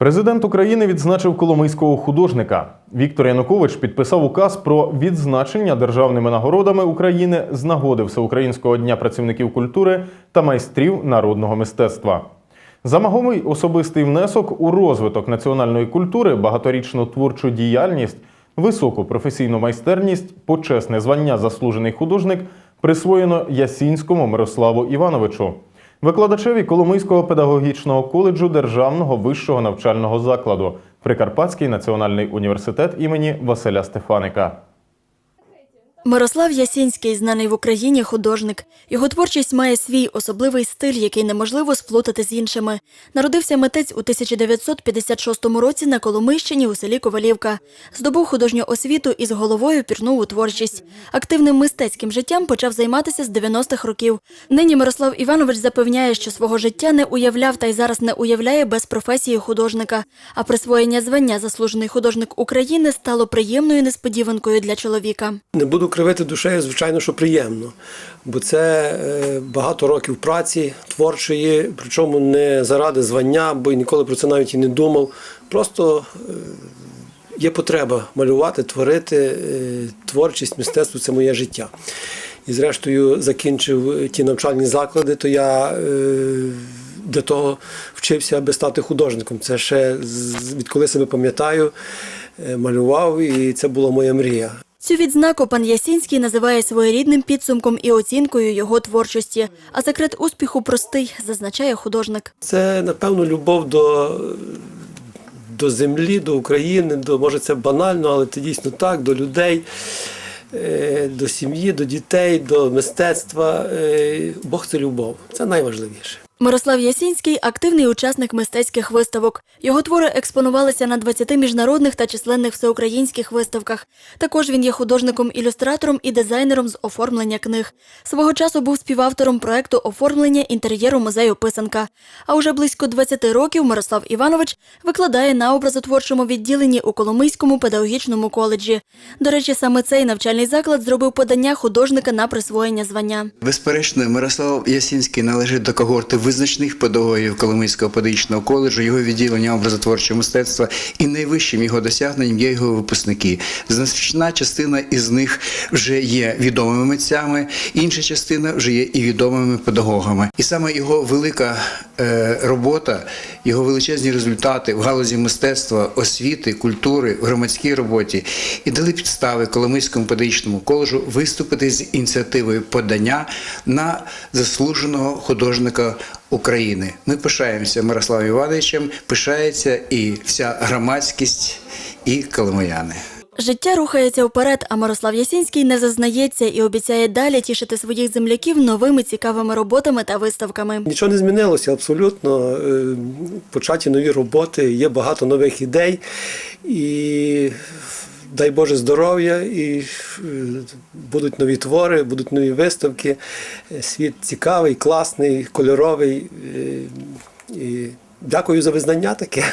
Президент України відзначив коломийського художника. Віктор Янукович підписав указ про відзначення державними нагородами України з нагоди Всеукраїнського дня працівників культури та майстрів народного мистецтва. За вагомий особистий внесок у розвиток національної культури, багаторічну творчу діяльність, високу професійну майстерність, почесне звання заслужений художник присвоєно Ясінському Мирославу Івановичу, викладачеві Коломийського педагогічного коледжу Державного вищого навчального закладу Прикарпатський національний університет імені Василя Стефаника. Мирослав Ясінський знаний в Україні художник. Його творчість має свій особливий стиль, який неможливо сплутати з іншими. Народився митець у 1956 році на Коломийщині у селі Ковалівка. Здобув художню освіту і з головою пірнув у творчість. Активним мистецьким життям почав займатися з 90-х років. Нині Мирослав Іванович запевняє, що свого життя не уявляв та й зараз не уявляє без професії художника. А присвоєння звання заслужений художник України стало приємною несподіванкою для чоловіка. Не буду кривити душею, звичайно, що приємно, бо це е, багато років праці творчої, причому не заради звання, бо ніколи про це навіть і не думав. Просто е, є потреба малювати, творити. е, Творчість, мистецтво це моє життя. І зрештою закінчив ті навчальні заклади, то я для того вчився, аби стати художником. Це ще відколи себе пам'ятаю, малював, і це була моя мрія. Цю відзнаку пан Ясінський називає своєрідним підсумком і оцінкою його творчості. А секрет успіху простий, зазначає художник. Це, напевно, любов до, до землі, до України, до, може це банально, але це дійсно так, до людей, е, до сім'ї, до дітей, до мистецтва. Е, Бог це любов. Це найважливіше. Мирослав Ясінський активний учасник мистецьких виставок. Його твори експонувалися на 20 міжнародних та численних всеукраїнських виставках. Також він є художником-ілюстратором і дизайнером з оформлення книг. Свого часу був співавтором проекту оформлення інтер'єру музею Писанка. А уже близько 20 років Мирослав Іванович викладає на образотворчому відділенні у Коломийському педагогічному коледжі. До речі, саме цей навчальний заклад зробив подання художника на присвоєння звання. Безперечно, Мирослав Ясінський належить до когорти визначних педагогів Коломийського педагогічного коледжу, його відділення образотворчого мистецтва, і найвищим його досягненням є його випускники. Значна частина із них вже є відомими митцями, інша частина вже є і відомими педагогами. І саме його велика робота, його величезні результати в галузі мистецтва, освіти, культури, в громадській роботі і дали підстави Коломийському педагогічному коледжу виступити з ініціативою подання на заслуженого художника України. Ми пишаємося Мирославом Івановичем, пишається і вся громадськість, і коломияни. Життя рухається вперед, а Мирослав Ясінський не зазнається і обіцяє далі тішити своїх земляків новими цікавими роботами та виставками. Нічого не змінилося абсолютно. Е, Початі нові роботи, є багато нових ідей. І дай Боже здоров'я, і е, будуть нові твори, будуть нові виставки. Е, Світ цікавий, класний, кольоровий. І дякую за визнання таке.